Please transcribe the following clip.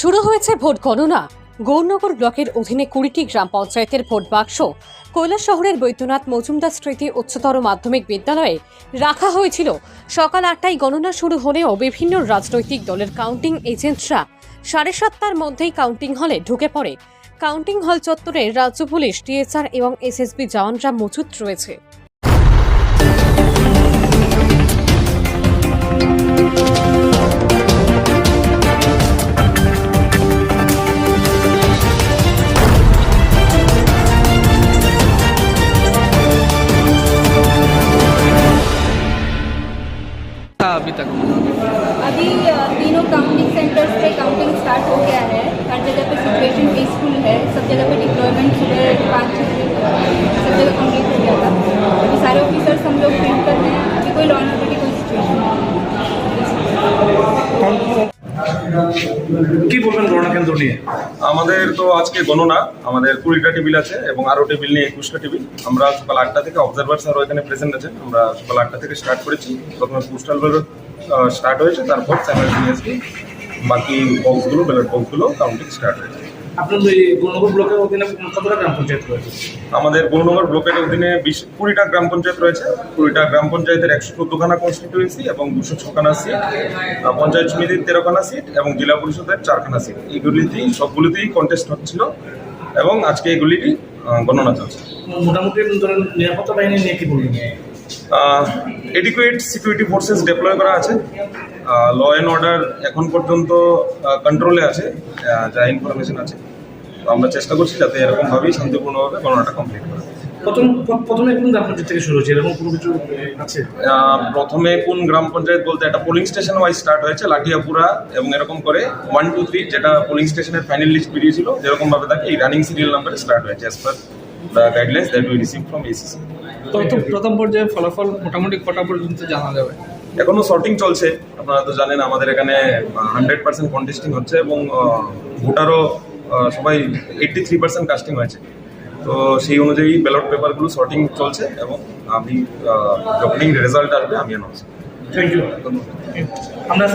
শুরু হয়েছে ভোট গণনা। গৌরনগর ব্লকের অধীনে কুড়িটি গ্রাম পঞ্চায়েতের ভোট বাক্স। কৈলাস শহরের বৈদ্যনাথ মজুমদার স্মৃতি উচ্চতর মাধ্যমিক বিদ্যালয়ে রাখা হয়েছিল। সকাল আটটায় গণনা শুরু হলেও বিভিন্ন রাজনৈতিক দলের কাউন্টিং এজেন্টরা সাড়ে সাতটার মধ্যেই কাউন্টিং হলে ঢুকে পড়ে। কাউন্টিং হল চত্বরে রাজ্য পুলিশ টিএসআর এবং এসএসবি জওয়ানরা মজুত রয়েছে। अभी तक अभी तीनों काउंटिंग सेंटर्स पे काउंटिंग स्टार्ट हो गया है। हर जगह पे सिचुएशन पीसफुल है। सब जगह पे डिप्लॉयमेंट सुबह पाँच छः बजे सब जगह कंप्लीट हो गया था। अभी सारे ऑफिसर्स हम लोग फ़ील्ड कर रहे हैं। अभी कोई लॉ एंड कोई सिचुएशन नहीं কেন্দ্র নিয়ে? আমাদের তো আজকে গণনা, আমাদের কুড়িটা টেবিল আছে এবং আরও টেবিল নিয়ে একুশটা টেবিল। আমরা সকাল আটটা থেকে অবজারভার স্যারও এখানে প্রেজেন্ট আছেন আমরা সকাল আটটা থেকে স্টার্ট করেছি। প্রথমে পোস্টাল ব্যালট স্টার্ট হয়েছে, তারপর স্যামাইলটেনিয়াসলি বাকি বক্সগুলো ব্যালট বক্সগুলো কাউন্টিং স্টার্ট হয়েছে। আপনার ওই গুণনগর ব্লকের অধীনে কতটা গ্রাম পঞ্চায়েত রয়েছে? আমাদের গৌরনগর ব্লকের অধীনে বিশ কুড়িটা গ্রাম পঞ্চায়েত রয়েছে। কুড়িটা গ্রাম পঞ্চায়েতের একশো চোদ্দখানা কনস্টিটিউয়েন্সি এবং দুশো ছখানা সিট পঞ্চায়েত সমিতির তেরোখানা সিট এবং জেলা পরিষদের চারখানা সিট এইগুলিতেই সবগুলিতেই কন্টেস্ট হচ্ছিল এবং আজকে এগুলিরই গণনা চলছে। মোটামুটি ধরেন নিরাপত্তা বাহিনী নিয়ে কি বলবেন? এডিকুয়েট সিকিউরিটি ফোর্সেস ডিপ্লয় করা আছে। ল অ্যান্ড অর্ডার এখন পর্যন্ত কন্ট্রোলে আছে। যা ইনফরমেশন আছে। তো আমরা চেষ্টা করছি যাতে এরকমভাবেই শান্তিপূর্ণভাবে গণনাটা কমপ্লিট করা প্রথম প্রথমে কোন গ্রাম পঞ্চায়েত থেকে শুরু হয়েছে? এরকম কোনো কিছু আছে? প্রথমে কোন গ্রাম পঞ্চায়েত বলতে একটা পোলিং স্টেশন ওয়াইজ স্টার্ট হয়েছে লাঠিয়াপুরা এবং এরকম করে ওয়ান টু থ্রি যেটা পোলিং স্টেশনের ফাইনাল লিস্ট বেরিয়েছিল যেরকম ভাবে থাকে এই রানিং সিরিয়াল নাম্বারে স্টার্ট হয়েছে as per the guidelines that we receive from ACC প্রথম প্রথম পর্যায়ে ফলাফল মোটামুটি কটা পর্যন্ত জানা যাবে? এখনও শর্টিং চলছে। আপনারা তো জানেন আমাদের এখানে হান্ড্রেড পার্সেন্ট কন্টেস্টিং হচ্ছে এবং ভোটারও সবাই এইট্টি থ্রি পার্সেন্ট কাস্টিং হয়েছে। তো সেই অনুযায়ী ব্যালট পেপারগুলো শর্টিং চলছে এবং আমি যখনই রেজাল্ট আসবে আমি অ্যানাউন্স থ্যাংক ইউ আমরা